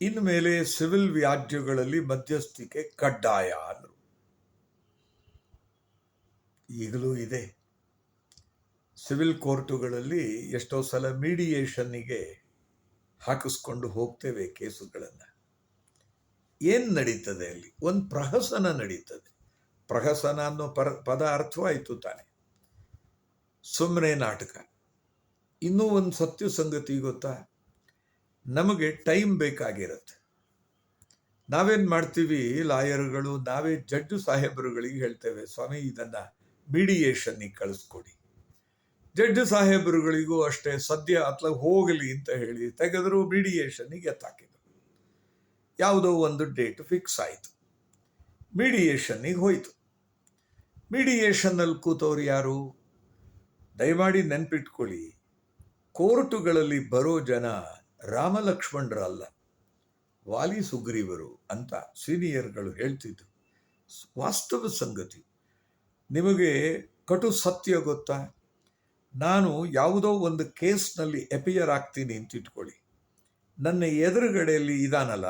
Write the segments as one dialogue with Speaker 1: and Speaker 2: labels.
Speaker 1: ಇನ್ಮೇಲೆ ಸಿವಿಲ್ ವ್ಯಾಜ್ಯಗಳಲ್ಲಿ ಮಧ್ಯಸ್ಥಿಕೆ ಕಡ್ಡಾಯ ಅಂದರು. ಈಗಲೂ ಇದೆ. ಸಿವಿಲ್ ಕೋರ್ಟುಗಳಲ್ಲಿ ಎಷ್ಟೋ ಸಲ ಮೀಡಿಯೇಷನ್ನಿಗೆ ಹಾಕಿಸ್ಕೊಂಡು ಹೋಗ್ತೇವೆ ಕೇಸುಗಳನ್ನು. ಏನು ನಡೀತದೆ ಅಲ್ಲಿ? ಒಂದು ಪ್ರಹಸನ ನಡೀತದೆ. ಪ್ರಹಸನ ಅನ್ನೋ ಪರ, ಪದ ಅರ್ಥವಾಯಿತು ತಾನೆ. ಸುಮ್ಮನೆ ನಾಟಕ. ಇನ್ನೂ ಒಂದು ಸತ್ಯ ಸಂಗತಿ ಗೊತ್ತಾ? ನಮಗೆ ಟೈಮ್ ಬೇಕಾಗಿರುತ್ತೆ. ನಾವೇನು ಮಾಡ್ತೀವಿ? ಲಾಯರ್ಗಳು, ನಾವೇ ಜಡ್ಜು ಸಾಹೇಬರುಗಳಿಗೆ ಹೇಳ್ತೇವೆ, ಸ್ವಾಮಿ, ಇದನ್ನು ಮೀಡಿಯೇಷನ್ನಿಗೆ ಕಳಿಸ್ಕೊಡಿ. ಜಡ್ಜು ಸಾಹೇಬರುಗಳಿಗೂ ಅಷ್ಟೇ, ಸದ್ಯ ಅತ್ಲ ಹೋಗಲಿ ಅಂತ ಹೇಳಿ ತೆಗೆದರೂ ಮೀಡಿಯೇಷನ್ನಿಗೆ ಎತ್ತಾಕಿದ್ರು ಯಾವುದೋ ಒಂದು ಡೇಟ್ ಫಿಕ್ಸ್ ಆಯಿತು. ಮೀಡಿಯೇಷನ್ನಿಗೆ ಹೋಯಿತು. ಮೀಡಿಯೇಷನ್ನಲ್ಲಿ ಕೂತವ್ರು ಯಾರು? ದಯಮಾಡಿ ನೆನ್ಪಿಟ್ಕೊಳ್ಳಿ, ಕೋರ್ಟುಗಳಲ್ಲಿ ಬರೋ ಜನ ರಾಮಲಕ್ಷ್ಮಣರಲ್ಲ ವಾಲಿ ಸುಗ್ರೀವರು ಅಂತ ಸೀನಿಯರ್ಗಳು ಹೇಳ್ತಿದ್ರು. ವಾಸ್ತವ ಸಂಗತಿ. ನಿಮಗೆ ಕಟು ಸತ್ಯ ಗೊತ್ತಾ? ನಾನು ಯಾವುದೋ ಒಂದು ಕೇಸ್ನಲ್ಲಿ ಎಪಿಯರ್ ಆಗ್ತೀನಿ ಅಂತ ಇಟ್ಕೊಳ್ಳಿ. ನನ್ನ ಎದುರುಗಡೆಯಲ್ಲಿ ಇದಾನಲ್ಲ,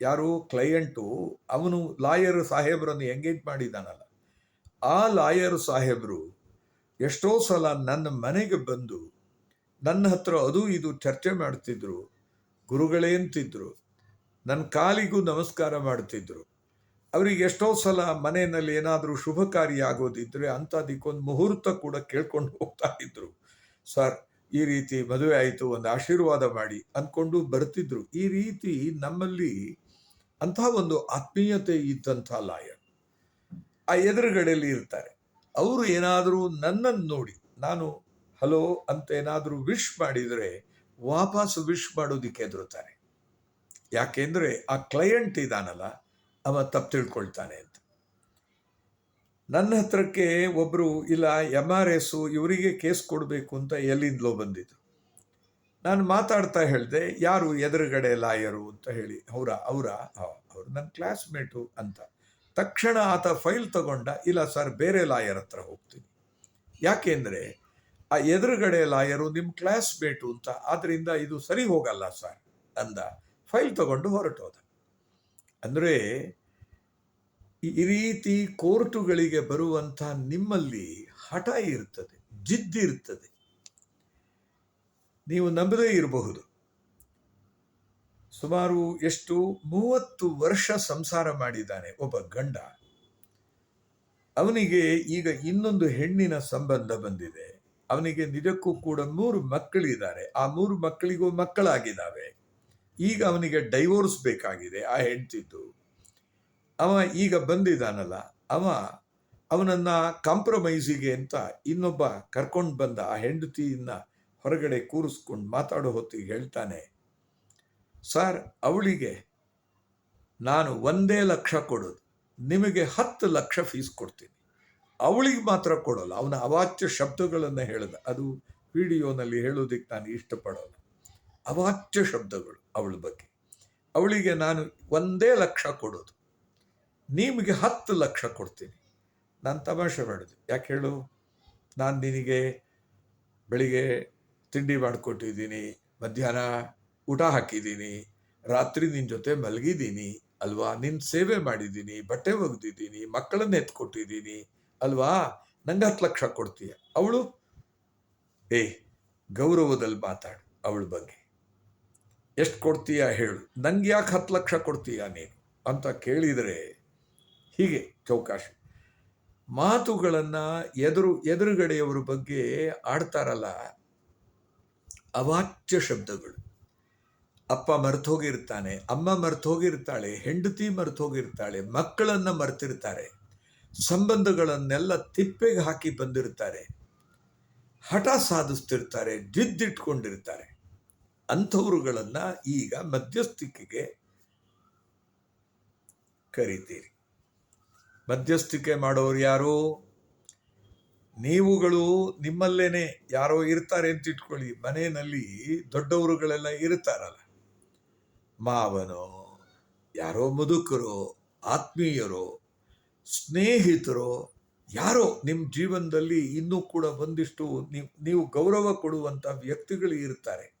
Speaker 1: ಯಾರು? ಕ್ಲೈಯಂಟು ಅವನು ಲಾಯರ್ ಸಾಹೇಬರನ್ನು ಎಂಗೇಜ್ ಮಾಡಿದಾನಲ್ಲ. ಆ ಲಾಯರ್ ಸಾಹೇಬರು ಎಷ್ಟೋ ಸಲ ನನ್ನ ಮನೆಗೆ ಬಂದು ನನ್ನ ಹತ್ರ ಅದು ಇದು ಚರ್ಚೆ ಮಾಡ್ತಿದ್ರು. ಗುರುಗಳೇ ಅಂತಿದ್ರು. ನನ್ನ ಕಾಲಿಗೂ ನಮಸ್ಕಾರ ಮಾಡ್ತಿದ್ರು. ಅವ್ರಿಗೆ ಎಷ್ಟೋ ಸಲ ಮನೆಯಲ್ಲಿ ಏನಾದರೂ ಶುಭ ಕಾರ್ಯ ಆಗೋದಿದ್ರೆ ಅಂಥದಕ್ಕೊಂದು ಮುಹೂರ್ತ ಕೂಡ ಕೇಳ್ಕೊಂಡು ಹೋಗ್ತಾ ಇದ್ರು. ಸರ್, ಈ ರೀತಿ ಮದುವೆ ಆಯಿತು, ಒಂದು ಆಶೀರ್ವಾದ ಮಾಡಿ ಅಂದ್ಕೊಂಡು ಬರ್ತಿದ್ರು. ಈ ರೀತಿ ನಮ್ಮಲ್ಲಿ ಅಂಥ ಒಂದು ಆತ್ಮೀಯತೆ ಇದ್ದಂಥ ಲಾಯ ಆ ಎದುರುಗಡೆಯಲ್ಲಿ ಇರ್ತಾರೆ. ಅವರು ಏನಾದರೂ ನನ್ನನ್ನು ನೋಡಿ, ನಾನು ಹಲೋ ಅಂತ ಏನಾದರೂ ವಿಶ್ ಮಾಡಿದರೆ ವಾಪಸ್ ವಿಶ್ ಮಾಡೋದಕ್ಕೆ ಎದುರುತ್ತಾರೆ ಯಾಕೆಂದರೆ ಆ ಕ್ಲೈಂಟ್ ಇದಾನಲ್ಲ, ಅವ ತಪ್ಪು ತಿಳ್ಕೊಳ್ತಾನೆ ಅಂತ. ನನ್ನ ಹತ್ರಕ್ಕೆ ಒಬ್ಬರು ಇಲ್ಲ ಎಂ ಆರ್ ಎಸ್ಸು ಇವರಿಗೆ ಕೇಸ್ ಕೊಡಬೇಕು ಅಂತ ಎಲ್ಲಿಂದಲೋ ಬಂದಿದ್ರು. ನಾನು ಮಾತಾಡ್ತಾ ಹೇಳಿದೆ, ಯಾರು ಎದುರುಗಡೆ ಲಾಯರು? ಅಂತ ಹೇಳಿ ಅವರ? ಅವರ ಅವರು ನನ್ನ ಕ್ಲಾಸ್ಮೇಟು ಅಂತ. ತಕ್ಷಣ ಆತ ಫೈಲ್ ತಗೊಂಡ, ಇಲ್ಲ ಸರ್, ಬೇರೆ ಲಾಯರ್ ಹತ್ರ ಹೋಗ್ತೀನಿ. ಯಾಕೆಂದರೆ ಆ ಎದುರುಗಡೆ ಲಾಯರು ನಿಮ್ಮ ಕ್ಲಾಸ್ಮೇಟು ಅಂತ. ಆದ್ದರಿಂದ ಇದು ಸರಿ ಹೋಗಲ್ಲ ಸರ್ ಅಂದ. ಫೈಲ್ ತಗೊಂಡು ಹೊರಟೋದ. ಅಂದರೆ ಈ ರೀತಿ ಕೋರ್ಟುಗಳಿಗೆ ಬರುವಂಥ ನಿಮ್ಮಲ್ಲಿ ಹಠ ಇರ್ತದೆ ಜಿದ್ದಿರ್ತದೆ ನೀವು ನಂಬದೇ ಇರಬಹುದು. ಸುಮಾರು ಎಷ್ಟು? ಮೂವತ್ತು ವರ್ಷ ಸಂಸಾರ ಮಾಡಿದ್ದಾನೆ ಒಬ್ಬ ಗಂಡ. ಅವನಿಗೆ ಈಗ ಇನ್ನೊಂದು ಹೆಣ್ಣಿನ ಸಂಬಂಧ ಬಂದಿದೆ. ಅವನಿಗೆ ನಿಜಕ್ಕೂ ಕೂಡ ಮೂರು ಮಕ್ಕಳಿದ್ದಾರೆ. ಆ ಮೂರು ಮಕ್ಕಳಿಗೂ ಮಕ್ಕಳಾಗಿದ್ದಾವೆ. ಈಗ ಅವನಿಗೆ ಡೈವೋರ್ಸ್ ಬೇಕಾಗಿದೆ, ಆ ಹೆಂಡತಿದ್ದು. ಅವ ಈಗ ಬಂದಿದ್ದಾನಲ್ಲ, ಅವ ಅವನನ್ನ ಕಾಂಪ್ರಮೈಸಿಗೆ ಅಂತ ಇನ್ನೊಬ್ಬ ಕರ್ಕೊಂಡು ಬಂದ ಆ ಹೆಂಡತಿಯನ್ನ ಹೊರಗಡೆ ಕೂರಿಸ್ಕೊಂಡು ಮಾತಾಡೋ ಹೊತ್ತಿಗೆ ಹೇಳ್ತಾನೆ ಸರ್ ಅವಳಿಗೆ ನಾನು ಒಂದೇ ಲಕ್ಷ ಕೊಡೋದು, ನಿಮಗೆ ಹತ್ತು ಲಕ್ಷ ಫೀಸ್ ಕೊಡ್ತೀನಿ. ಅವಳಿಗೆ ಮಾತ್ರ ಕೊಡೋಲ್ಲ, ಅವನ ಅವಾಚ್ಯ ಶಬ್ದಗಳನ್ನು ಹೇಳಿದ. ಅದು ವಿಡಿಯೋನಲ್ಲಿ ಹೇಳೋದಕ್ಕೆ ನಾನು ಇಷ್ಟಪಡೋಲ್ಲ ಅವಾಚ್ಯ ಶಬ್ದಗಳು ಅವಳ ಬಗ್ಗೆ. ಅವಳಿಗೆ ನಾನು ಒಂದೇ ಲಕ್ಷ ಕೊಡೋದು. ನಿಮಗೆ ಹತ್ತು ಲಕ್ಷ ಕೊಡ್ತೀನಿ. ನಾನು ತಮಾಷೆ ಮಾಡಿದೆ. ಯಾಕೆ ಹೇಳು? ನಾನು ನಿನಗೆ ಬೆಳಿಗ್ಗೆ ತಿಂಡಿ ಮಾಡಿಕೊಟ್ಟಿದ್ದೀನಿ, ಮಧ್ಯಾಹ್ನ ಊಟ ಹಾಕಿದ್ದೀನಿ, ರಾತ್ರಿ ನಿನ್ನ ಜೊತೆ ಮಲಗಿದ್ದೀನಿ, ಅಲ್ವಾ? ನಿನ್ನ ಸೇವೆ ಮಾಡಿದ್ದೀನಿ, ಬಟ್ಟೆ ಒಗೆದಿದ್ದೀನಿ, ಮಕ್ಕಳನ್ನ ಎತ್ಕೊಟ್ಟಿದ್ದೀನಿ ಅಲ್ವಾ? ನಂಗೆ ಹತ್ತು ಲಕ್ಷ ಕೊಡ್ತೀಯ. ಅವಳು? ಏ, ಗೌರವದಲ್ಲಿ ಮಾತಾಡು ಅವಳ ಬಗ್ಗೆ. ಎಷ್ಟು ಕೊಡ್ತೀಯ ಹೇಳು. ನಂಗೆ ಯಾಕೆ ಹತ್ತು ಲಕ್ಷ ಕೊಡ್ತೀಯ ನೀನು? ಅಂತ ಕೇಳಿದರೆ ಹೀಗೆ ಚೌಕಾಶಿ. ಮಾತುಗಳನ್ನು ಎದುರು, ಎದುರುಗಡೆಯವರ ಬಗ್ಗೆ ಆಡ್ತಾರಲ್ಲ, ಅವಾಚ್ಯ ಶಬ್ದಗಳು. ಅಪ್ಪ ಮರ್ತೋಗಿರ್ತಾನೆ ಅಮ್ಮ ಮರ್ತೋಗಿರ್ತಾಳೆ ಹೆಂಡತಿ ಮರ್ತೋಗಿರ್ತಾಳೆ ಮಕ್ಕಳನ್ನ ಮರ್ತಿರ್ತಾರೆ. ಸಂಬಂಧಗಳನ್ನೆಲ್ಲ ತಿಪ್ಪೆಗೆ ಹಾಕಿ ಬಂದಿರ್ತಾರೆ ಹಠ ಸಾಧಿಸ್ತಿರ್ತಾರೆ ಜಿದ್ದಿಟ್ಕೊಂಡಿರ್ತಾರೆ ಅಂಥವ್ರುಗಳನ್ನ ಈಗ ಮಧ್ಯಸ್ಥಿಕೆಗೆ ಕರಿತೀರಿ. ಮಧ್ಯಸ್ಥಿಕೆ ಮಾಡೋರು ಯಾರು? ನೀವುಗಳು ನಿಮ್ಮಲ್ಲೇನೆ ಯಾರೋ ಇರ್ತಾರೆ ಅಂತ ಇಟ್ಕೊಳ್ಳಿ. ಮನೆಯಲ್ಲಿ ದೊಡ್ಡವರುಗಳೆಲ್ಲ ಇರ್ತಾರಲ್ಲ. ಮಾವನೋ, ಯಾರೋ ಮುದುಕರು, ಆತ್ಮೀಯರೋ ಸ್ನೇಹಿತರೋ, ಯಾರೋ ನಿಮ್ಮ ಜೀವನದಲ್ಲಿ ಇನ್ನೂ ಕೂಡ ಒಂದಿಷ್ಟು ನೀವು ನೀವು ಗೌರವ ಕೊಡುವಂಥ ವ್ಯಕ್ತಿಗಳು ಇರ್ತಾರೆ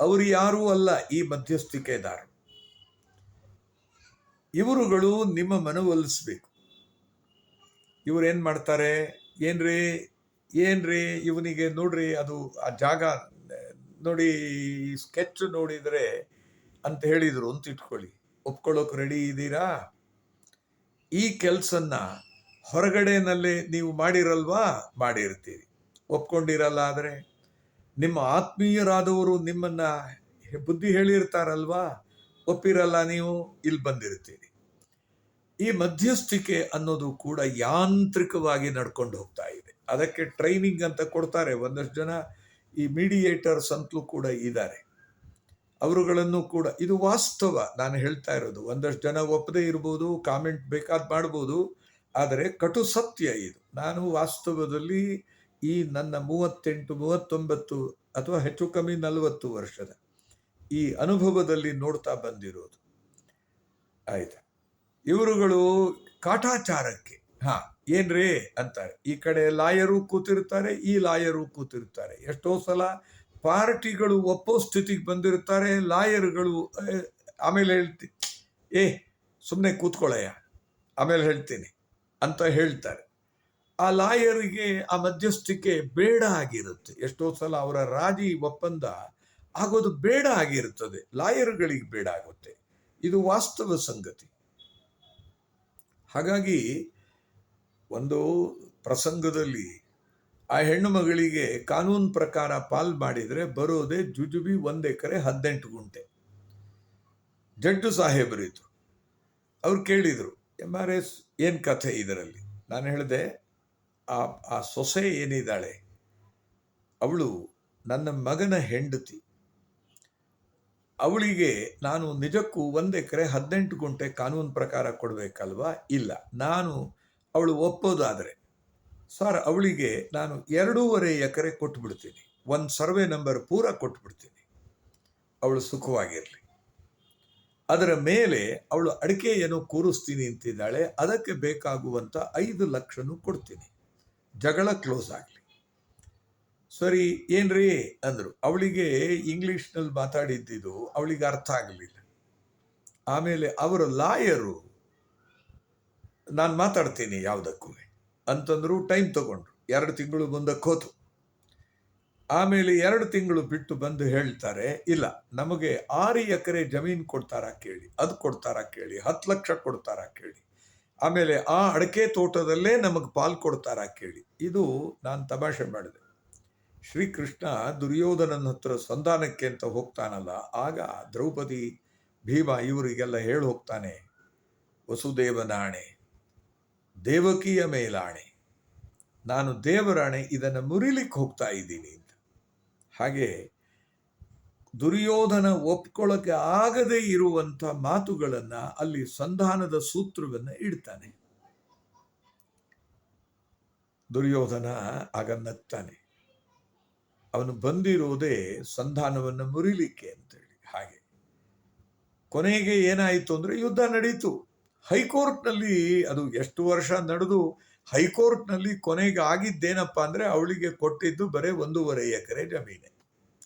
Speaker 1: ಅವರು ಯಾರೂ ಅಲ್ಲ ಈ ಮಧ್ಯಸ್ಥಿಕೆದಾರರು. ಇವರುಗಳು ನಿಮ್ಮ ಮನವೊಲಿಸ್ಬೇಕು. ಇವ್ರೇನು ಮಾಡ್ತಾರೆ? ಏನ್ರಿ? ಏನ್ರಿ? ಇವನಿಗೆ ನೋಡ್ರಿ, ಅದು ಆ ಜಾಗ, ನೋಡಿ ಸ್ಕೆಚ್ ನೋಡಿದರೆ ಅಂತ ಹೇಳಿದರು ಅಂತ ಇಟ್ಕೊಳ್ಳಿ. ಒಪ್ಕೊಳ್ಳೋಕೆ ರೆಡಿ ಇದ್ದೀರಾ ಈ ಕೆಲಸನ್ನ ಹೊರಗಡೆನಲ್ಲಿ ನೀವು ಮಾಡಿರಲ್ವಾ? ಮಾಡಿರ್ತೀರಿ. ಒಪ್ಕೊಂಡಿರಲ್ಲ ಆದರೆ ನಿಮ್ಮ ಆತ್ಮೀಯರಾದವರು ನಿಮ್ಮನ್ನ ಬುದ್ಧಿ ಹೇಳಿರ್ತಾರಲ್ವಾ? ಒಪ್ಪಿರಲ್ಲ ನೀವು, ಇಲ್ಲಿ ಬಂದಿರ್ತೀರಿ. ಈ ಮಧ್ಯಸ್ಥಿಕೆ ಅನ್ನೋದು ಕೂಡ ಯಾಂತ್ರಿಕವಾಗಿ ನಡ್ಕೊಂಡು ಹೋಗ್ತಾ ಇದೆ. ಅದಕ್ಕೆ ಟ್ರೈನಿಂಗ್ ಅಂತ ಕೊಡ್ತಾರೆ. ಒಂದಷ್ಟು ಜನ ಈ ಮೀಡಿಯೇಟರ್ಸ್ ಅಂತಲೂ ಕೂಡ ಇದ್ದಾರೆ. ಅವರುಗಳನ್ನು ಕೂಡ, ಇದು ವಾಸ್ತವ. ನಾನು ಹೇಳ್ತಾ ಇರೋದು, ಒಂದಷ್ಟು ಜನ ಒಪ್ಪದೇ ಇರ್ಬೋದು, ಕಾಮೆಂಟ್ ಬೇಕಾದ್ ಮಾಡ್ಬೋದು, ಆದರೆ ಕಟು ಸತ್ಯ ಇದು. ನಾನು ವಾಸ್ತವದಲ್ಲಿ ಈ ನನ್ನ ಮೂವತ್ತೆಂಟು, ಮೂವತ್ತೊಂಬತ್ತು ಅಥವಾ ಹೆಚ್ಚು ಕಮ್ಮಿ ನಲವತ್ತು ವರ್ಷದ ಈ ಅನುಭವದಲ್ಲಿ ನೋಡ್ತಾ ಬಂದಿರೋದು. ಆಯ್ತಾ? ಇವರುಗಳು ಕಾಟಾಚಾರಕ್ಕೆ, ಹಾ, ಏನ್ರೇ ಅಂತಾರೆ. ಈ ಕಡೆ ಲಾಯರು ಕೂತಿರ್ತಾರೆ, ಈ ಲಾಯರು ಕೂತಿರ್ತಾರೆ. ಎಷ್ಟೋ ಸಲ ಪಾರ್ಟಿಗಳು ಒಪ್ಪೋ ಸ್ಥಿತಿಗೆ ಬಂದಿರ್ತಾರೆ ಲಾಯರ್ಗಳು ಆಮೇಲೆ ಹೇಳ್ತಿ, ಏ ಸುಮ್ಮನೆ ಕೂತ್ಕೊಳ್ಳಯ್ಯ ಆಮೇಲೆ ಹೇಳ್ತೀನಿ ಅಂತ ಹೇಳ್ತಾರೆ. ಆ ಲಾಯರಿಗೆ, ಆ ಮಧ್ಯಸ್ಥಿಕೆ ಬೇಡ ಆಗಿರುತ್ತೆ. ಎಷ್ಟೋ ಸಲ ಅವರ ರಾಜಿ ಒಪ್ಪಂದ ಆಗೋದು ಬೇಡ ಆಗಿರುತ್ತದೆ. ಲಾಯರ್ಗಳಿಗೆ ಬೇಡ ಆಗುತ್ತೆ. ಇದು ವಾಸ್ತವ ಸಂಗತಿ. ಹಾಗಾಗಿ ಒಂದು ಪ್ರಸಂಗದಲ್ಲಿ ಆ ಹೆಣ್ಣು ಮಗಳಿಗೆ ಕಾನೂನು ಪ್ರಕಾರ ಪಾಲ್ ಮಾಡಿದರೆ ಬರೋದೇ ಜುಜುಬಿ ಒಂದು ಎಕರೆ ಹದಿನೆಂಟು ಗುಂಟೆ. ಜಡ್ಡು ಸಾಹೇಬರಿದ್ರು ಅವ್ರು ಕೇಳಿದರು ಎಂ ಆರ್ ಎಸ್ ಏನು ಕಥೆ ಇದರಲ್ಲಿ? ನಾನು ಹೇಳಿದೆ, ಆ ಆ ಸೊಸೆ ಏನಿದ್ದಾಳೆ ಅವಳು ನನ್ನ ಮಗನ ಹೆಂಡತಿ. ಅವಳಿಗೆ ನಾನು ನಿಜಕ್ಕೂ ಒಂದು ಎಕರೆ ಹದಿನೆಂಟು ಗುಂಟೆ ಕಾನೂನು ಪ್ರಕಾರ ಕೊಡಬೇಕಲ್ವಾ? ಇಲ್ಲ. ನಾನು ಅವಳು ಒಪ್ಪೋದಾದರೆ. ಸರ್, ಅವಳಿಗೆ ನಾನು ಎರಡೂವರೆ ಎಕರೆ ಕೊಟ್ಬಿಡ್ತೀನಿ. ಒಂದು ಸರ್ವೆ ನಂಬರ್ ಪೂರ ಕೊಟ್ಬಿಡ್ತೀನಿ. ಅವಳು ಸುಖವಾಗಿರಲಿ. ಅದರ ಮೇಲೆ ಅವಳು ಅಡಿಕೆ ಏನೋ ಕೂರಿಸ್ತೀನಿ ಅಂತಿದ್ದಾಳೆ. ಅದಕ್ಕೆ ಬೇಕಾಗುವಂಥ ಐದು ಲಕ್ಷನೂ ಕೊಡ್ತೀನಿ. ಜಗಳ ಕ್ಲೋಸ್ ಆಗಲಿ. ಸರಿ, ಏನ್ರಿ? ಅಂದರು. ಅವಳಿಗೆ ಇಂಗ್ಲೀಷ್ನಲ್ಲಿ ಮಾತಾಡಿದ್ದಿದ್ದು ಅವಳಿಗೆ ಅರ್ಥ ಆಗಲಿಲ್ಲ. ಆಮೇಲೆ ಅವರ ಲಾಯರು, ನಾನು ಮಾತಾಡ್ತೀನಿ ಯಾವುದಕ್ಕೂ. ಅಂತಂದ್ರು ಟೈಮ್ ತಗೊಂಡ್ರು. ಎರಡು ತಿಂಗಳು ಮುಂದಕ್ಕೆ ಹೋತು. ಆಮೇಲೆ ಎರಡು ತಿಂಗಳು ಬಿಟ್ಟು ಬಂದು ಹೇಳ್ತಾರೆ, ಇಲ್ಲ, ನಮಗೆ ಆರು ಎಕರೆ ಜಮೀನು ಕೊಡ್ತಾರಾ ಕೇಳಿ, ಅದು ಕೊಡ್ತಾರ ಕೇಳಿ, ಹತ್ತು ಲಕ್ಷ ಕೊಡ್ತಾರಾ ಕೇಳಿ. ಆಮೇಲೆ ಆ ಅಡಕೆ ತೋಟದಲ್ಲೇ ನಮಗೆ ಪಾಲ್ ಕೊಡ್ತಾರಾ ಕೇಳಿ. ಇದು ನಾನು ತಮಾಷೆ ಮಾಡಿದೆ. ಶ್ರೀಕೃಷ್ಣ ದುರ್ಯೋಧನನ ಹತ್ರ ಸಂಧಾನಕ್ಕೆ ಅಂತ ಹೋಗ್ತಾನಲ್ಲ, ಆಗ ದ್ರೌಪದಿ ಭೀಮ ಇವರಿಗೆಲ್ಲ ಹೇಳಿ ಹೋಗ್ತಾನೆ ವಸುದೇವನಾಣೆ ದೇವಕಿಯ ಮೇಲಾಣೆ. ನಾನು ದೇವರಾಣೆ, ಇದನ್ನು ಮುರಿಲಿಕ್ಕೆ ಹೋಗ್ತಾ ಇದ್ದೀನಿ ಅಂತ. ಹಾಗೆ ದುರ್ಯೋಧನ ಒಪ್ಕೊಳ್ಳೋಕೆ ಆಗದೇ ಇರುವಂಥ ಮಾತುಗಳನ್ನು ಅಲ್ಲಿ ಸಂಧಾನದ ಸೂತ್ರವನ್ನು ಇಡ್ತಾನೆ. ದುರ್ಯೋಧನ ಆಗ ನಗ್ತಾನೆ. ಅವನು ಬಂದಿರೋದೇ ಸಂಧಾನವನ್ನು ಮುರಿಲಿಕ್ಕೆ ಅಂತೇಳಿ. ಹಾಗೆ ಕೊನೆಗೆ ಏನಾಯಿತು ಅಂದರೆ ಯುದ್ಧ ನಡೀತು. ಹೈಕೋರ್ಟ್ನಲ್ಲಿ ಅದು ಎಷ್ಟು ವರ್ಷ ನಡೆದು ಹೈಕೋರ್ಟ್ನಲ್ಲಿ ಕೊನೆಗೆ ಆಗಿದ್ದೇನಪ್ಪ ಅಂದರೆ ಅವಳಿಗೆ ಕೊಟ್ಟಿದ್ದು ಬರೀ ಒಂದೂವರೆ ಎಕರೆ ಜಮೀನೆ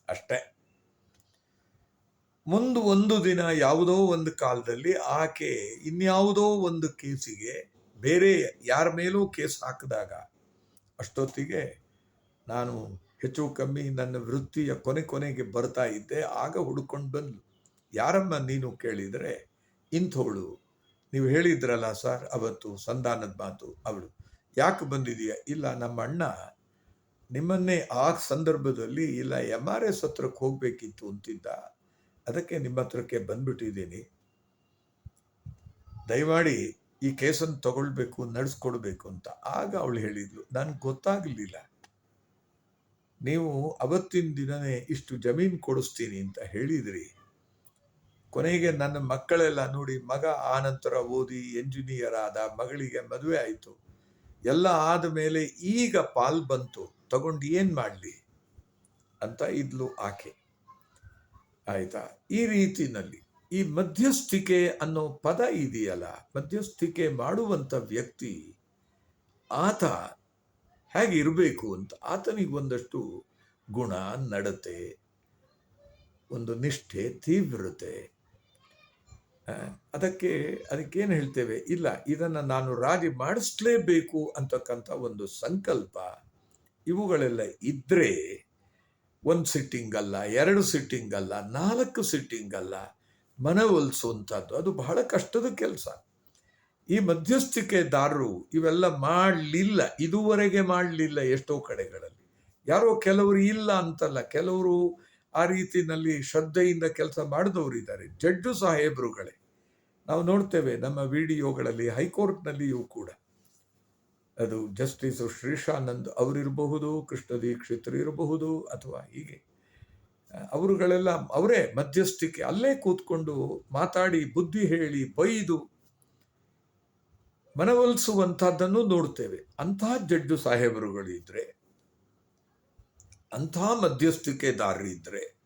Speaker 1: ಅಷ್ಟೇ. ಮುಂದೆ ಒಂದು ದಿನ ಯಾವುದೋ ಒಂದು ಕಾಲದಲ್ಲಿ ಆಕೆ ಇನ್ಯಾವುದೋ ಒಂದು ಕೇಸಿಗೆ ಬೇರೆ ಯಾರ ಮೇಲೂ ಕೇಸ್ ಹಾಕಿದಾಗ ಅಷ್ಟೊತ್ತಿಗೆ ನಾನು ಹೆಚ್ಚು ಕಮ್ಮಿ ನನ್ನ ವೃತ್ತಿಯ ಕೊನೆ ಕೊನೆಗೆ ಬರ್ತಾ ಇದ್ದೆ, ಆಗ ಹುಡುಕೊಂಡು ಬಂದು, ಯಾರಮ್ಮ ನೀನು ಕೇಳಿದರೆ, ಇಂಥವಳು ನೀವು ಹೇಳಿದ್ರಲ್ಲ ಸರ್, ಅವತ್ತು ಸಂಧಾನದ ಮಾತು. ಅವಳು, ಯಾಕೆ ಬಂದಿದೆಯಾ ಇಲ್ಲ, ನಮ್ಮ ಅಣ್ಣ ನಿಮ್ಮನ್ನೇ ಆ ಸಂದರ್ಭದಲ್ಲಿ, ಇಲ್ಲ ಎಂ ಆರ್ ಎಸ್ ಹತ್ರಕ್ಕೆ ಹೋಗ್ಬೇಕಿತ್ತು ಅಂತಿದ್ದ. ಅದಕ್ಕೆ ನಿಮ್ಮ ಹತ್ರಕ್ಕೆ ಬಂದ್ಬಿಟ್ಟಿದ್ದೀನಿ. ದಯಮಾಡಿ ಈ ಕೇಸನ್ನು ತಗೊಳ್ಬೇಕು, ನಡೆಸ್ಕೊಡ್ಬೇಕು ಅಂತ. ಆಗ ಅವಳು ಹೇಳಿದ್ಲು, ನನಗೆ ಗೊತ್ತಾಗಲಿಲ್ಲ. ನೀವು ಅವತ್ತಿನ ದಿನನೇ ಇಷ್ಟು ಜಮೀನು ಕೊಡಿಸ್ತೀನಿ ಅಂತ ಹೇಳಿದ್ರಿ. ಕೊನೆಗೆ ನನ್ನ ಮಕ್ಕಳೆಲ್ಲ ನೋಡಿ ಮಗ ಆನಂತರ ಓದಿ ಎಂಜಿನಿಯರ್ ಆದ ಮಗಳಿಗೆ ಮದುವೆ ಆಯಿತು. ಎಲ್ಲ ಆದ ಮೇಲೆ ಈಗ ಪಾಲ್ ಬಂತು. ತಗೊಂಡು ಏನು ಮಾಡಲಿ? ಅಂತ ಇದ್ಲು ಆಕೆ. ಆಯಿತಾ? ಈ ರೀತಿಯಲ್ಲಿ ಈ ಮಧ್ಯಸ್ಥಿಕೆ ಅನ್ನೋ ಪದ ಇದೆಯಲ್ಲ? ಮಧ್ಯಸ್ಥಿಕೆ ಮಾಡುವಂಥ ವ್ಯಕ್ತಿ ಆತ ಹೇಗಿರಬೇಕು ಅಂತ ಆತನಿಗೆ ಒಂದಷ್ಟು ಗುಣ ನಡತೆ, ಒಂದು ನಿಷ್ಠೆ, ತೀವ್ರತೆ. ಅದಕ್ಕೆ, ಅದಕ್ಕೇನು ಹೇಳ್ತೇವೆ? ಇಲ್ಲ, ಇದನ್ನು ನಾನು ರಾಜಿ ಮಾಡಿಸ್ಲೇಬೇಕು ಅಂತಕ್ಕಂಥ ಒಂದು ಸಂಕಲ್ಪ ಇವುಗಳೆಲ್ಲ ಇದ್ದರೆ ಒಂದು ಸಿಟ್ಟಿಂಗ್ ಅಲ್ಲ, ಎರಡು ಸಿಟ್ಟಿಂಗ್ ಅಲ್ಲ, ನಾಲ್ಕು ಸಿಟ್ಟಿಂಗ್ ಅಲ್ಲ ಮನವೊಲಿಸುವಂಥದ್ದು ಅದು ಬಹಳ ಕಷ್ಟದ ಕೆಲಸ. ಈ ಮಧ್ಯಸ್ಥಿಕೆದಾರರು ಇವೆಲ್ಲ ಮಾಡಲಿಲ್ಲ, ಇದುವರೆಗೆ ಮಾಡಲಿಲ್ಲ ಎಷ್ಟೋ ಕಡೆಗಳಲ್ಲಿ. ಯಾರೋ ಕೆಲವರು ಇಲ್ಲ ಅಂತಲ್ಲ, ಕೆಲವರು ಆ ರೀತಿನಲ್ಲಿ ಶ್ರದ್ಧೆಯಿಂದ ಕೆಲಸ ಮಾಡಿದವರು ಇದ್ದಾರೆ ಜಡ್ಡು ಸಾಹೇಬರುಗಳೇ. ನಾವು ನೋಡ್ತೇವೆ ನಮ್ಮ ವಿಡಿಯೋಗಳಲ್ಲಿ, ಹೈಕೋರ್ಟ್ನಲ್ಲಿಯೂ ಕೂಡ. ಅದು ಜಸ್ಟಿಸ್ ಶ್ರೀಶಾನಂದ್ ಅವರಿರಬಹುದು, ಕೃಷ್ಣ ದೀಕ್ಷಿತರು ಇರಬಹುದು ಅಥವಾ ಹೀಗೆ. ಅವರುಗಳೆಲ್ಲ ಅವರೇ ಮಧ್ಯಸ್ಥಿಕೆ, ಅಲ್ಲೇ ಕೂತ್ಕೊಂಡು ಮಾತಾಡಿ, ಬುದ್ಧಿ ಹೇಳಿ, ಬೈದು ಮನವೊಲಿಸುವಂತಹದ್ದನ್ನು ನೋಡ್ತೇವೆ. ಅಂತಹ ಜಡ್ಜು ಸಾಹೇಬರುಗಳು ಇದ್ರೆ, ಅಂತಹ ಮಧ್ಯಸ್ಥಿಕೆದಾರರಿದ್ರೆ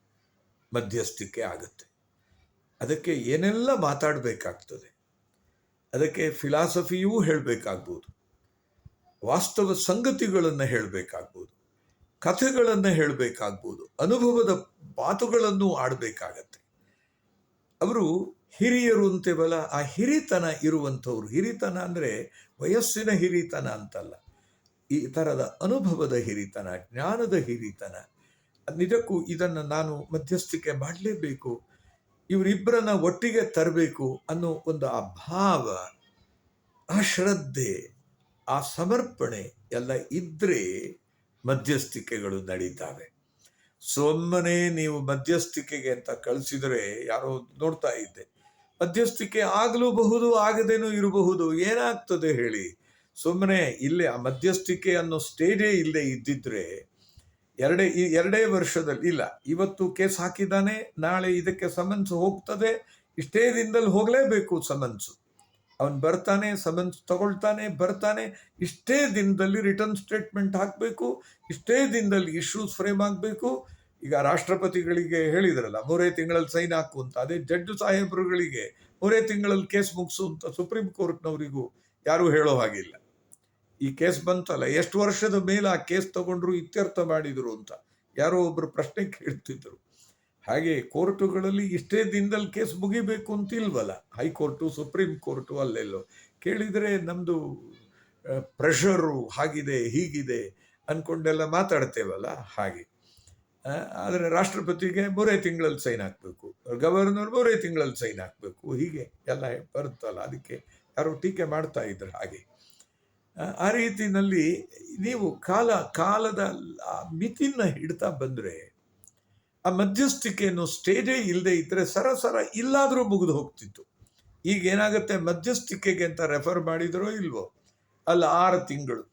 Speaker 1: ಮಧ್ಯಸ್ಥಿಕೆ ಆಗುತ್ತೆ. ಅದಕ್ಕೆ ಏನೆಲ್ಲ ಮಾತಾಡಬೇಕಾಗ್ತದೆ? ಅದಕ್ಕೆ ಫಿಲಾಸಫಿಯೂ ಹೇಳಬೇಕಾಗ್ಬೋದು. ವಾಸ್ತವ ಸಂಗತಿಗಳನ್ನು ಹೇಳಬೇಕಾಗ್ಬೋದು. ಕಥೆಗಳನ್ನು ಹೇಳಬೇಕಾಗ್ಬೋದು. ಅನುಭವದ ಮಾತುಗಳನ್ನು ಆಡಬೇಕಾಗತ್ತೆ. ಅವರು ಹಿರಿಯರು ಅಂತೇವಲ್ಲ, ಆ ಹಿರಿತನ ಇರುವಂಥವ್ರು. ಹಿರಿತನ ಅಂದರೆ ವಯಸ್ಸಿನ ಹಿರಿತನ ಅಂತಲ್ಲ. ಈ ಥರದ ಅನುಭವದ ಹಿರಿತನ, ಜ್ಞಾನದ ಹಿರಿತನ. ನಿಜಕ್ಕೂ ಇದನ್ನು ನಾನು ಮಧ್ಯಸ್ಥಿಕೆ ಮಾಡಲೇಬೇಕು. ಇವರಿಬ್ಬರನ್ನ ಒಟ್ಟಿಗೆ ತರಬೇಕು ಅನ್ನೋ ಒಂದು ಆ ಭಾವ, ಆ ಶ್ರದ್ಧೆ, ಆ ಸಮರ್ಪಣೆ ಎಲ್ಲ ಇದ್ರೆ ಮಧ್ಯಸ್ಥಿಕೆಗಳು ನಡೀತಾವೆ. ಸೊಮ್ಮನೆ ನೀವು ಮಧ್ಯಸ್ಥಿಕೆಗೆ ಅಂತ ಕಳಿಸಿದರೆ ಯಾರೋ ನೋಡ್ತಾ ಇದ್ದೆ. ಮಧ್ಯಸ್ಥಿಕೆ ಆಗಲೂಬಹುದು ಆಗದೇನೂ ಇರಬಹುದು, ಏನಾಗ್ತದೆ ಹೇಳಿ? ಸುಮ್ಮನೆ ಇಲ್ಲೇ ಆ ಮಧ್ಯಸ್ಥಿಕೆ ಅನ್ನೋ ಸ್ಟೇಜೇ ಇಲ್ಲದೆ ಇದ್ದಿದ್ರೆ ಎರಡೇ, ಈ ಎರಡೇ ವರ್ಷದಲ್ಲಿ, ಇಲ್ಲ, ಇವತ್ತು ಕೇಸ್ ಹಾಕಿದ್ದಾನೆ, ನಾಳೆ ಇದಕ್ಕೆ ಸಮನ್ಸ್ ಹೋಗ್ತದೆ, ಇಷ್ಟೇ ದಿನದಲ್ಲಿ ಹೋಗಲೇಬೇಕು ಸಮನ್ಸು. ಅವನು ಬರ್ತಾನೆ, ಸಮನ್ಸ್ ತಗೊಳ್ತಾನೆ, ಬರ್ತಾನೆ, ಇಷ್ಟೇ ದಿನದಲ್ಲಿ ರಿಟರ್ನ್ ಸ್ಟೇಟ್ಮೆಂಟ್ ಹಾಕಬೇಕು, ಇಷ್ಟೇ ದಿನದಲ್ಲಿ ಇಶ್ಯೂಸ್ ಫ್ರೇಮ್ ಆಗಬೇಕು ಈಗ ರಾಷ್ಟ್ರಪತಿಗಳಿಗೆ ಹೇಳಿದ್ರಲ್ಲ, ಮೂರೇ ತಿಂಗಳಲ್ಲಿ ಸೈನ್ ಹಾಕು ಅಂತ, ಅದೇ ಜಡ್ಜ್ ಸಾಹೇಬರುಗಳಿಗೆ ಮೂರೇ ತಿಂಗಳಲ್ಲಿ ಕೇಸ್ ಮುಗಿಸು ಅಂತ ಸುಪ್ರೀಂ ಕೋರ್ಟ್ನವರಿಗೂ ಯಾರೂ ಹೇಳೋ ಹಾಗಿಲ್ಲ. ಈ ಕೇಸ್ ಬಂತಲ್ಲ, ಎಷ್ಟು ವರ್ಷದ ಮೇಲೆ ಆ ಕೇಸ್ ತಗೊಂಡ್ರು ಇತ್ಯರ್ಥ ಮಾಡಿದ್ರು ಅಂತ. ಯಾರೋ ಒಬ್ರು ಪ್ರಶ್ನೆ ಕೇಳ್ತಿದ್ರು. ಹಾಗೆ ಕೋರ್ಟುಗಳಲ್ಲಿ ಇಷ್ಟೇ ದಿನದಲ್ಲಿ ಕೇಸ್ ಮುಗಿಬೇಕು ಅಂತ ಇಲ್ವಲ್ಲ ಹೈಕೋರ್ಟು, ಸುಪ್ರೀಂ ಕೋರ್ಟು ಅಲ್ಲೆಲ್ಲೋ. ಕೇಳಿದರೆ ನಮ್ಮದು ಪ್ರೆಷರು ಹಾಗಿದೆ, ಹೀಗಿದೆ ಅನ್ಕೊಂಡೆಲ್ಲ ಮಾತಾಡ್ತೇವಲ್ಲ? ಹಾಗೆ. ಆದರೆ ರಾಷ್ಟ್ರಪತಿಗೆ ಮೂರೇ ತಿಂಗಳಲ್ಲಿ ಸೈನ್ ಹಾಕಬೇಕು. ಗವರ್ನರ್ ಮೂರೇ ತಿಂಗಳಲ್ಲಿ ಸೈನ್ ಹಾಕಬೇಕು. ಹೀಗೆ ಎಲ್ಲ ಬರುತ್ತಲ್ಲ, ಅದಕ್ಕೆ ಯಾರು ಟೀಕೆ ಮಾಡ್ತಾ ಇದ್ರು ಹಾಗೆ. ಆ, ರೀತಿಯಲ್ಲಿ ನೀವು ಕಾಲ ಕಾಲದ ಮಿತಿನ ಹಿಡ್ತಾ ಬಂದರೆ ಆ ಮಧ್ಯಸ್ಥಿಕೆಯನ್ನು ಸ್ಟೇಜೇ ಇಲ್ಲದೆ ಇದ್ದರೆ ಸರಸರ ಇಲ್ಲಾದರೂ ಮುಗಿದು ಹೋಗ್ತಿತ್ತು. ಈಗ ಏನಾಗುತ್ತೆ? ಮಧ್ಯಸ್ಥಿಕೆಗೆ ಅಂತ ರೆಫರ್ ಮಾಡಿದರೋ ಇಲ್ವೋ? ಅಲ್ಲಿ ಆರು ತಿಂಗಳು.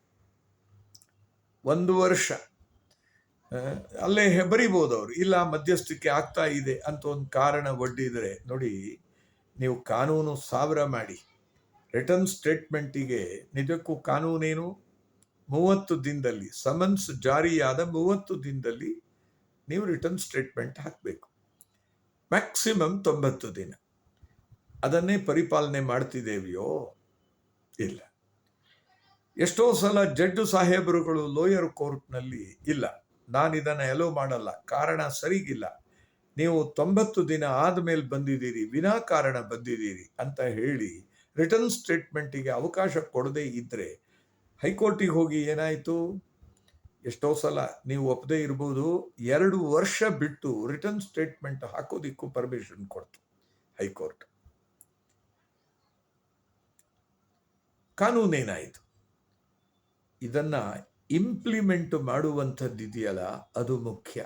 Speaker 1: ಒಂದು ವರ್ಷ. ಅಲ್ಲೇ ಹೆಬರಿಬೋದು ಅವರು ಇಲ್ಲ ಮಧ್ಯಸ್ಥಿಕೆ ಆಗ್ತಾ ಇದೆ ಅಂತ ಒಂದು ಕಾರಣ ಒಡ್ಡಿದರೆ ನೋಡಿ ನೀವು ಕಾನೂನು ಸಾವಿರ ಮಾಡಿ. ರಿಟರ್ನ್ ಸ್ಟೇಟ್ಮೆಂಟಿಗೆ ನಿಜಕ್ಕೂ ಕಾನೂನೇನು? ಮೂವತ್ತು ದಿನದಲ್ಲಿ ಸಮನ್ಸ್ ಜಾರಿಯಾದ ಮೂವತ್ತು ದಿನದಲ್ಲಿ ನೀವು ರಿಟರ್ನ್ ಸ್ಟೇಟ್ಮೆಂಟ್ ಹಾಕಬೇಕು. ಮ್ಯಾಕ್ಸಿಮಮ್ ತೊಂಬತ್ತು ದಿನ. ಅದನ್ನೇ ಪರಿಪಾಲನೆ ಮಾಡ್ತಿದ್ದೇವೆಯೋ? ಇಲ್ಲ. ಎಷ್ಟೋ ಸಲ ಜಡ್ಡು ಸಾಹೇಬರುಗಳು ಲೋಯರ್ ಕೋರ್ಟ್ನಲ್ಲಿ ಇಲ್ಲ. ನಾನು ಇದನ್ನು ಎಲೋ ಮಾಡಲ್ಲ. ಕಾರಣ ಸರಿಗಿಲ್ಲ. ನೀವು ತೊಂಬತ್ತು ದಿನ ಆದಮೇಲೆ ಬಂದಿದ್ದೀರಿ ವಿನಾಕಾರಣ ಬಂದಿದ್ದೀರಿ ಅಂತ ಹೇಳಿ ರಿಟರ್ನ್ ಸ್ಟೇಟ್ಮೆಂಟಿಗೆ ಅವಕಾಶ ಕೊಡದೇ ಇದ್ದರೆ ಹೈಕೋರ್ಟಿಗೆ ಹೋಗಿ ಏನಾಯಿತು? ಎಷ್ಟೋ ಸಲ ನೀವು ಒಪ್ಪದೇ ಇರ್ಬೋದು, ಎರಡು ವರ್ಷ ಬಿಟ್ಟು ರಿಟರ್ನ್ ಸ್ಟೇಟ್ಮೆಂಟ್ ಹಾಕೋದಿಕ್ಕೂ ಪರ್ಮಿಷನ್ ಕೊಡ್ತು ಹೈಕೋರ್ಟ್. ಕಾನೂನೇನಾಯಿತು? ಇದನ್ನ ಇಂಪ್ಲಿಮೆಂಟ್ ಮಾಡುವಂಥದ್ದಿದೆಯಲ್ಲ ಅದು ಮುಖ್ಯ.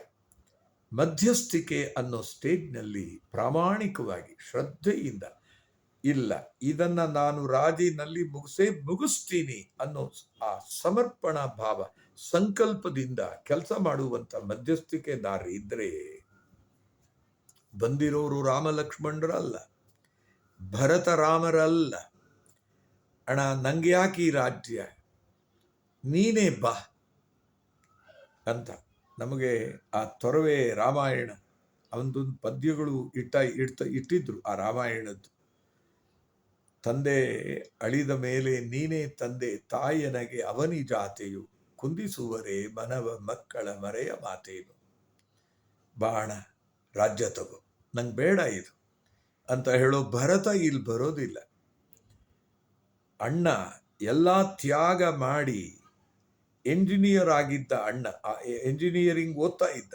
Speaker 1: ಮಧ್ಯಸ್ಥಿಕೆ ಅನ್ನೋ ಸ್ಟೇಜ್ನಲ್ಲಿ ಪ್ರಾಮಾಣಿಕವಾಗಿ ಶ್ರದ್ಧೆಯಿಂದ ಇಲ್ಲ. ಇದನ್ನ ನಾನು ರಾಜಿನಲ್ಲಿ ಮುಗಿಸೇ ಮುಗಿಸ್ತೀನಿ ಅನ್ನೋ ಆ ಸಮರ್ಪಣಾ ಭಾವ, ಸಂಕಲ್ಪದಿಂದ ಕೆಲಸ ಮಾಡುವಂತ ಮಧ್ಯಸ್ಥಿಕೆದಾರ ಇದ್ರೆ ಬಂದಿರೋರು ರಾಮ ಲಕ್ಷ್ಮಣರಲ್ಲ ಭರತ ರಾಮರಲ್ಲ ಅಣ್ಣ, ನಂಗೆ ಯಾಕೆ ರಾಜ್ಯ? ನೀನೇ ಬಾ ಅಂತ ನಮಗೆ ಆ ತೊರವೆ ರಾಮಾಯಣ ಅವನದೊಂದು ಪದ್ಯಗಳು ಇಟ್ಟ, ಇಡ್ತ, ಇಟ್ಟಿದ್ರು ಆ ರಾಮಾಯಣದ್ದು. ತಂದೆ ಅಳಿದ ಮೇಲೆ ನೀನೇ ತಂದೆ ತಾಯನಗೆ ಅವನಿ ಜಾತೆಯು ಕುಂದಿಸುವರೆ ಮನವ ಮಕ್ಕಳ ಮರೆಯ ಮಾತೇನು. ಬಾಣ, ರಾಜ್ಯ ತಗೋ, ನಂಗೆ ಬೇಡ ಇದು. ಅಂತ ಹೇಳೋ ಭರತ ಇಲ್ಲಿ ಬರೋದಿಲ್ಲ. ಅಣ್ಣ, ಎಲ್ಲ ತ್ಯಾಗ ಮಾಡಿ ಎಂಜಿನಿಯರ್ ಆಗಿದ್ದ ಅಣ್ಣ ಎಂಜಿನಿಯರಿಂಗ್ ಓದ್ತಾ ಇದ್ದ.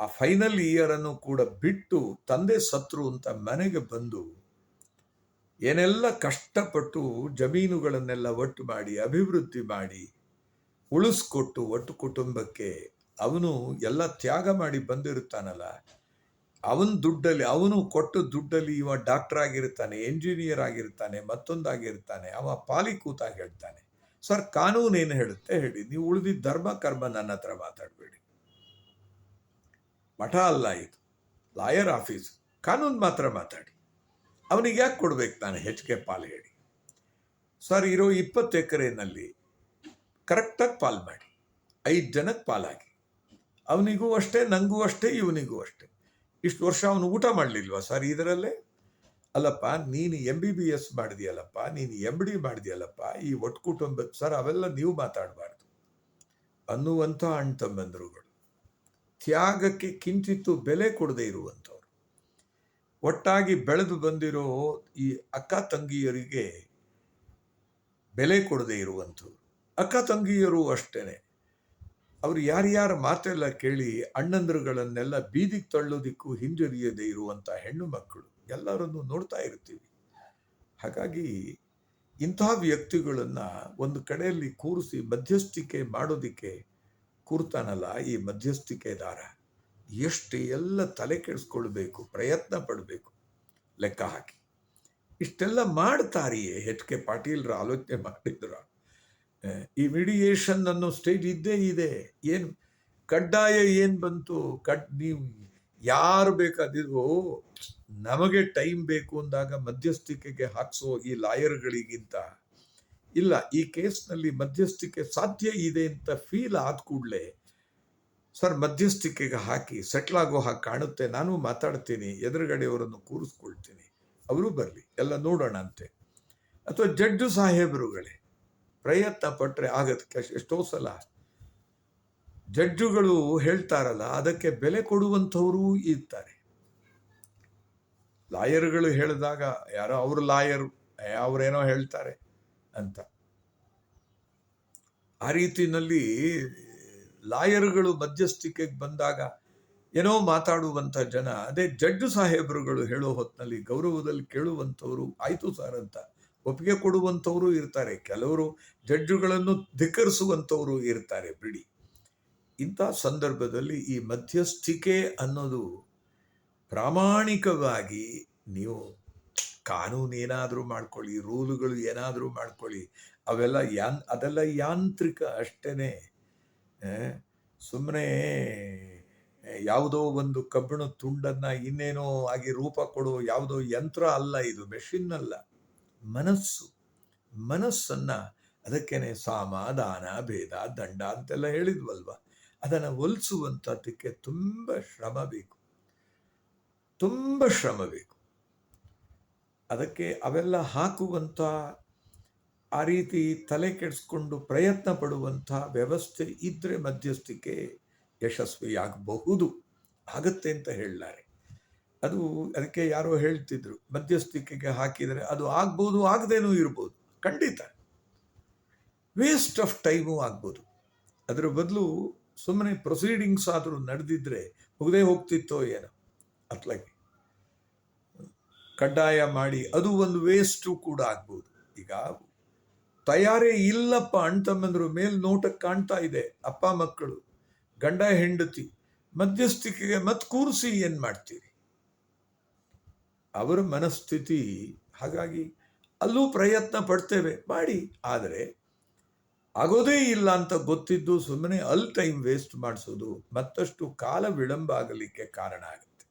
Speaker 1: ಆ ಫೈನಲ್ ಇಯರ್ ಅನ್ನು ಕೂಡ ಬಿಟ್ಟು ತಂದೆ ಸತ್ರು ಅಂತ ಮನೆಗೆ ಬಂದು ಏನೆಲ್ಲ ಕಷ್ಟಪಟ್ಟು ಜಮೀನುಗಳನ್ನೆಲ್ಲ ಒಟ್ಟು ಮಾಡಿ, ಅಭಿವೃದ್ಧಿ ಮಾಡಿ, ಉಳಿಸ್ಕೊಟ್ಟು ಒಟ್ಟು ಕುಟುಂಬಕ್ಕೆ ಅವನು ಎಲ್ಲ ತ್ಯಾಗ ಮಾಡಿ ಬಂದಿರುತ್ತಾನಲ್ಲ, ಅವನ ದುಡ್ಡಲ್ಲಿ, ಅವನು ಕೊಟ್ಟು ದುಡ್ಡಲ್ಲಿ ಇವ ಡಾಕ್ಟರ್ ಆಗಿರ್ತಾನೆ ಎಂಜಿನಿಯರ್ ಆಗಿರ್ತಾನೆ, ಮತ್ತೊಂದಾಗಿರ್ತಾನೆ, ಅವ ಪಾಲಿ ಕೂತಾಗಿ ಹೇಳ್ತಾನೆ. ಸರ್, ಕಾನೂನು ಏನು ಹೇಳುತ್ತೆ ಹೇಳಿ, ನೀವು ಉಳಿದಿದ್ದ ಧರ್ಮ, ಕರ್ಮ ನನ್ನ ಹತ್ರ ಮಾತಾಡಬೇಡಿ. ಮಠ ಅಲ್ಲ ಇದು, ಲಾಯರ್ ಆಫೀಸ್, ಕಾನೂನು ಮಾತ್ರ ಮಾತಾಡಿ. ಅವನಿಗೆ ಯಾಕೆ ಕೊಡ್ಬೇಕು ನಾನು ಹೆಚ್ಚಿಗೆ ಪಾಲು ಹೇಳಿ? ಸರ್, ಇರೋ ಇಪ್ಪತ್ತು ಎಕರೆನಲ್ಲಿ ಕರೆಕ್ಟಾಗಿ ಪಾಲು ಮಾಡಿ, ಐದು ಜನಕ್ಕೆ ಪಾಲಾಗಿ. ಅವನಿಗೂ ಅಷ್ಟೇ ನನಗೂ ಅಷ್ಟೇ, ಇವನಿಗೂ ಅಷ್ಟೇ. ಇಷ್ಟು ವರ್ಷ ಅವನು ಊಟ ಮಾಡಲಿಲ್ವಾ ಸರ್ ಇದರಲ್ಲೇ? ಅಲ್ಲಪ್ಪ, ನೀನು ಎಂ ಬಿ ಬಿ ಎಸ್ ಮಾಡಿದೆಯಲ್ಲಪ್ಪ, ನೀನು ಎಂ ಡಿ ಮಾಡಿದೆಯಲ್ಲಪ್ಪ, ಈ ಒಟ್ಟು ಕುಟುಂಬ, ಸರ್, ಅವೆಲ್ಲ ನೀವು ಮಾತಾಡಬಾರ್ದು. ಅನ್ನುವಂಥ ಅಣ್ಣ ತಮ್ಮಂದರುಗಳು. ತ್ಯಾಗಕ್ಕೆ ಕಿಂಚಿತ್ತು ಬೆಲೆ ಕೊಡದೇ ಇರುವಂಥವ್ರು. ಒಟ್ಟಾಗಿ ಬೆಳೆದು ಬಂದಿರೋ ಈ ಅಕ್ಕ ತಂಗಿಯರಿಗೆ ಬೆಲೆ ಕೊಡದೇ ಇರುವಂಥವ್ರು ಅಕ್ಕ ತಂಗಿಯರು ಅಷ್ಟೇನೆ. ಅವರು ಯಾರ್ಯಾರ ಮಾತೆಲ್ಲ ಕೇಳಿ ಅಣ್ಣಂದ್ರುಗಳನ್ನೆಲ್ಲ ಬೀದಿಗೆ ತಳ್ಳೋದಿಕ್ಕೂ ಹಿಂಜರಿಯದೇ ಇರುವಂಥ ಹೆಣ್ಣು ಮಕ್ಕಳು ಎಲ್ಲರನ್ನು ನೋಡ್ತಾ ಇರ್ತೀವಿ. ಹಾಗಾಗಿ ಇಂತಹ ವ್ಯಕ್ತಿಗಳನ್ನು ಒಂದು ಕಡೆಯಲ್ಲಿ ಕೂರಿಸಿ ಮಧ್ಯಸ್ಥಿಕೆ ಮಾಡೋದಿಕ್ಕೆ ಕೂರ್ತಾನಲ್ಲ ಈ ಮಧ್ಯಸ್ಥಿಕೆದಾರ ಎಷ್ಟು ಎಲ್ಲ ತಲೆ ಕೆಡಿಸ್ಕೊಳ್ಬೇಕು, ಪ್ರಯತ್ನ ಪಡಬೇಕು, ಲೆಕ್ಕ ಹಾಕಿ. ಇಷ್ಟೆಲ್ಲ ಮಾಡ್ತಾರಿಯೇ ಎಚ್ ಕೆ ಪಾಟೀಲ್ರ ಆಲೋಚನೆ ಮಾಡಿದ್ರ. ಈ ಮಿಡಿಯೇಷನ್ ಅನ್ನೋ ಸ್ಟೇಜ್ ಇದ್ದೇ ಇದೆ. ಏನು ಕಡ್ಡಾಯ ಏನು ಬಂತು? ಕಡ್, ನೀವು ಯಾರು ಬೇಕಾದಿದ್ರು ನಮಗೆ ಟೈಮ್ ಬೇಕು ಅಂದಾಗ ಮಧ್ಯಸ್ಥಿಕೆಗೆ ಹಾಕ್ಸೋ ಈ ಲಾಯರ್ಗಳಿಗಿಂತ. ಇಲ್ಲ, ಈ ಕೇಸ್ನಲ್ಲಿ ಮಧ್ಯಸ್ಥಿಕೆ ಸಾಧ್ಯ ಇದೆ ಅಂತ ಫೀಲ್ ಆದ ಕೂಡಲೇ ಸರ್, ಮಧ್ಯಸ್ಥಿಕೆಗೆ ಹಾಕಿ ಸೆಟ್ಲ್ ಆಗೋ ಹಾಗೆ ಕಾಣುತ್ತೆ, ನಾನು ಮಾತಾಡ್ತೀನಿ, ಎದುರುಗಡೆಯವರನ್ನು ಕೂರಿಸ್ಕೊಳ್ತೀನಿ, ಅವರು ಬರಲಿ, ಎಲ್ಲ ನೋಡೋಣ ಅಂತೆ. ಅಥವಾ ಜಡ್ಜು ಸಾಹೇಬರುಗಳೇ, ಪ್ರಯತ್ನ ಪಟ್ಟರೆ ಆಗತ್ತೆ ಎಷ್ಟೋ ಸಲ, ಜಡ್ಜುಗಳು ಹೇಳ್ತಾರಲ್ಲ, ಅದಕ್ಕೆ ಬೆಲೆ ಕೊಡುವಂಥವರು ಇರ್ತಾರೆ. ಲಾಯರ್ಗಳು ಹೇಳಿದಾಗ, ಯಾರೋ ಅವರು ಲಾಯರು, ಅವರೇನೋ ಹೇಳ್ತಾರೆ ಅಂತ. ಆ ರೀತಿನಲ್ಲಿ ಲಾಯರ್ಗಳು ಮಧ್ಯಸ್ಥಿಕೆಗೆ ಬಂದಾಗ ಏನೋ ಮಾತಾಡುವಂಥ ಜನ, ಅದೇ ಜಡ್ಜು ಸಾಹೇಬರುಗಳು ಹೇಳೋ ಹೊತ್ತಿನಲ್ಲಿ ಗೌರವದಲ್ಲಿ ಕೇಳುವಂಥವ್ರು ಆಯಿತು ಸರ್ ಅಂತ. ಒಪ್ಪಿಗೆ ಕೊಡುವಂಥವರು ಇರ್ತಾರೆ. ಕೆಲವರು ಜಡ್ಜುಗಳನ್ನು ಧಿಕ್ಕರಿಸುವಂಥವರು ಇರ್ತಾರೆ ಬಿಡಿ. ಇಂಥ ಸಂದರ್ಭದಲ್ಲಿ ಈ ಮಧ್ಯಸ್ಥಿಕೆ ಅನ್ನೋದು ಪ್ರಾಮಾಣಿಕವಾಗಿ ನೀವು ಕಾನೂನು ಏನಾದರೂ ಮಾಡ್ಕೊಳ್ಳಿ, ರೂಲುಗಳು ಏನಾದರೂ ಮಾಡ್ಕೊಳ್ಳಿ, ಅವೆಲ್ಲ ಯಾನ್, ಅದೆಲ್ಲ ಯಾಂತ್ರಿಕ ಅಷ್ಟೇ ಸುಮ್ಮನೆ ಯಾವುದೋ ಒಂದು ಕಬ್ಬಿಣ ತುಂಡನ್ನು ಇನ್ನೇನೋ ಆಗಿ ರೂಪ ಕೊಡೋ ಯಾವುದೋ ಯಂತ್ರ ಅಲ್ಲ ಇದು ಮೆಷಿನ್ ಅಲ್ಲ. ಮನಸ್ಸು, ಮನಸ್ಸನ್ನು ಅದಕ್ಕೇನೆ ಸಾಮ ದಾನ ಭೇದ, ದಂಡ ಅಂತೆಲ್ಲ ಹೇಳಿದ್ವಲ್ವ? ಅದನ್ನು ಒಲಿಸುವಂಥದ್ದಕ್ಕೆ ತುಂಬ ಶ್ರಮ ಬೇಕು. ತುಂಬ ಶ್ರಮ ಬೇಕು. ಅದಕ್ಕೆ ಅವೆಲ್ಲ ಹಾಕುವಂಥ ಆ ರೀತಿ ತಲೆ ಕೆಡಿಸ್ಕೊಂಡು ಪ್ರಯತ್ನ ಪಡುವಂಥ ವ್ಯವಸ್ಥೆ ಇದ್ದರೆ ಮಧ್ಯಸ್ಥಿಕೆ ಯಶಸ್ವಿಯಾಗಬಹುದು. ಆಗತ್ತೆ ಅಂತ ಹೇಳಲಾರೆ ಅದು ಅದಕ್ಕೆ ಯಾರೋ ಹೇಳ್ತಿದ್ರು, ಮಧ್ಯಸ್ಥಿಕೆಗೆ ಹಾಕಿದರೆ ಅದು ಆಗ್ಬೋದು, ಆಗದೇನೂ ಇರ್ಬೋದು. ಖಂಡಿತ. ವೇಸ್ಟ್ ಆಫ್ ಟೈಮು ಆಗ್ಬೋದು. ಅದರ ಬದಲು ಸುಮ್ಮನೆ ಪ್ರೊಸೀಡಿಂಗ್ಸ್ ಆದರೂ ನಡೆದಿದ್ರೆ ಮುಗದೇ ಹೋಗ್ತಿತ್ತೋ ಏನೋ. ಅತ್ಲಾಗಿ. ಕಡ್ಡಾಯ ಮಾಡಿ ಅದು ಒಂದು ವೇಸ್ಟು ಕೂಡ ಆಗ್ಬೋದು. ಈಗ ತಯಾರೇ ಇಲ್ಲಪ್ಪ ಅಣ್ತಮ್ಮಂದ್ರು, ಮೇಲ್ ನೋಟಕ್ಕೆ ಕಾಣ್ತಾ ಇದೆ. ಅಪ್ಪ ಮಕ್ಕಳು, ಗಂಡ ಹೆಂಡತಿ, ಮಧ್ಯಸ್ಥಿಕೆಗೆ ಮತ್ತೆ ಕೂರಿಸಿ ಏನು ಮಾಡ್ತೀರಿ? ಅವರ ಮನಸ್ಥಿತಿ ಹಾಗಾಗಿ ಅಲ್ಲೂ ಪ್ರಯತ್ನ ಪಡ್ತೇವೆ. ಮಾಡಿ, ಆದರೆ ಆಗೋದೇ ಇಲ್ಲ ಅಂತ ಗೊತ್ತಿದ್ದು ಸುಮ್ಮನೆ ಅಲ್ ಟೈಮ್ ವೇಸ್ಟ್ ಮಾಡಿಸೋದು ಮತ್ತಷ್ಟು ಕಾಲ ವಿಳಂಬ ಆಗಲಿಕ್ಕೆ ಕಾರಣ ಆಗುತ್ತೆ.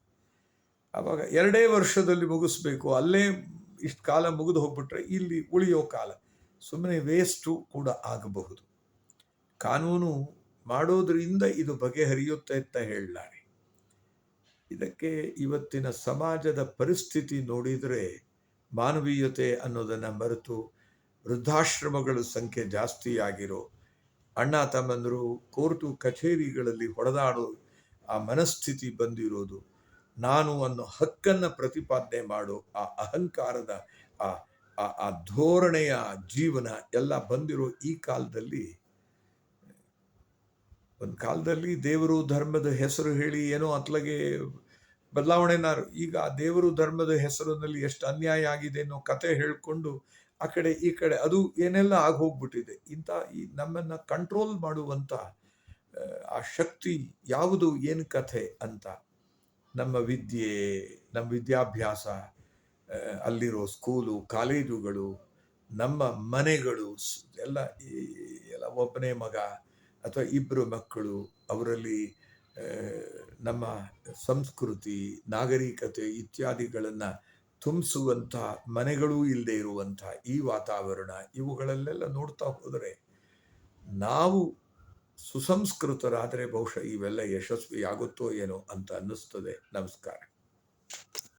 Speaker 1: ಆವಾಗ ಎರಡೇ ವರ್ಷದಲ್ಲಿ ಮುಗಿಸ್ಬೇಕು, ಅಲ್ಲೇ ಇಷ್ಟು ಕಾಲ ಮುಗಿದು ಹೋಗ್ಬಿಟ್ರೆ ಇಲ್ಲಿ ಉಳಿಯೋ ಕಾಲ. ಸುಮ್ಮನೆ ವೇಸ್ಟು ಕೂಡ ಆಗಬಹುದು. ಕಾನೂನು ಮಾಡೋದ್ರಿಂದ ಇದು ಬಗೆಹರಿಯುತ್ತೆ ಅಂತ ಹೇಳಲಾರೆ. ಇದಕ್ಕೆ ಇವತ್ತಿನ ಸಮಾಜದ ಪರಿಸ್ಥಿತಿ ನೋಡಿದರೆ ಮಾನವೀಯತೆ ಅನ್ನೋದನ್ನು ಮರೆತು ವೃದ್ಧಾಶ್ರಮಗಳ ಸಂಖ್ಯೆ ಜಾಸ್ತಿ ಆಗಿರೋ ಅಣ್ಣ ತಮ್ಮಂದರು ಕೋರ್ಟು ಕಚೇರಿಗಳಲ್ಲಿ ಹೊಡೆದಾಡೋ ಆ ಮನಸ್ಥಿತಿ ಬಂದಿರೋದು ನಾನು ಅನ್ನೋ ಹಕ್ಕನ್ನು ಪ್ರತಿಪಾದನೆ ಮಾಡೋ ಆ ಅಹಂಕಾರದ ಆ ಆ ಧೋರಣೆಯ ಜೀವನ ಎಲ್ಲ ಬಂದಿರೋ ಈ ಕಾಲದಲ್ಲಿ ಒಂದು ಕಾಲದಲ್ಲಿ ದೇವರು ಧರ್ಮದ ಹೆಸರು ಹೇಳಿ ಏನೋ ಅತ್ಲಗೆ ಬದಲಾವಣೆನ ಈಗ ದೇವರು ಧರ್ಮದ ಹೆಸರಿನಲ್ಲಿ ಎಷ್ಟು ಅನ್ಯಾಯ ಆಗಿದೆ ಅನ್ನೋ ಕತೆ ಹೇಳ್ಕೊಂಡು ಆ ಕಡೆ ಈ ಕಡೆ ಅದು ಏನೆಲ್ಲ ಆಗೋಗ್ಬಿಟ್ಟಿದೆ ಇಂಥ ಈ ನಮ್ಮನ್ನು ಕಂಟ್ರೋಲ್ ಮಾಡುವಂಥ ಆ, ಶಕ್ತಿ ಯಾವುದು ಏನು ಕಥೆ ಅಂತ ನಮ್ಮ ವಿದ್ಯೆ ನಮ್ಮ ವಿದ್ಯಾಭ್ಯಾಸ ಅಲ್ಲಿರೋ ಸ್ಕೂಲು ಕಾಲೇಜುಗಳು, ನಮ್ಮ ಮನೆಗಳು ಎಲ್ಲ ಈ, ಎಲ್ಲ ಒಬ್ಬನೇ ಮಗ ಅಥವಾ ಇಬ್ಬರು ಮಕ್ಕಳು, ಅವರಲ್ಲಿ ನಮ್ಮ ಸಂಸ್ಕೃತಿ, ನಾಗರಿಕತೆ ಇತ್ಯಾದಿಗಳನ್ನು ತುಂಬಿಸುವಂಥ ಮನೆಗಳೂ ಇಲ್ಲದೆ ಇರುವಂಥ ಈ ವಾತಾವರಣ, ಇವುಗಳಲ್ಲೆಲ್ಲ ನೋಡ್ತಾ ಹೋದರೆ ನಾವು ಸುಸಂಸ್ಕೃತರಾದರೆ ಬಹುಶಃ ಇವೆಲ್ಲ ಯಶಸ್ವಿಯಾಗುತ್ತೋ ಏನೋ ಅಂತ ಅನ್ನಿಸ್ತದೆ. ನಮಸ್ಕಾರ.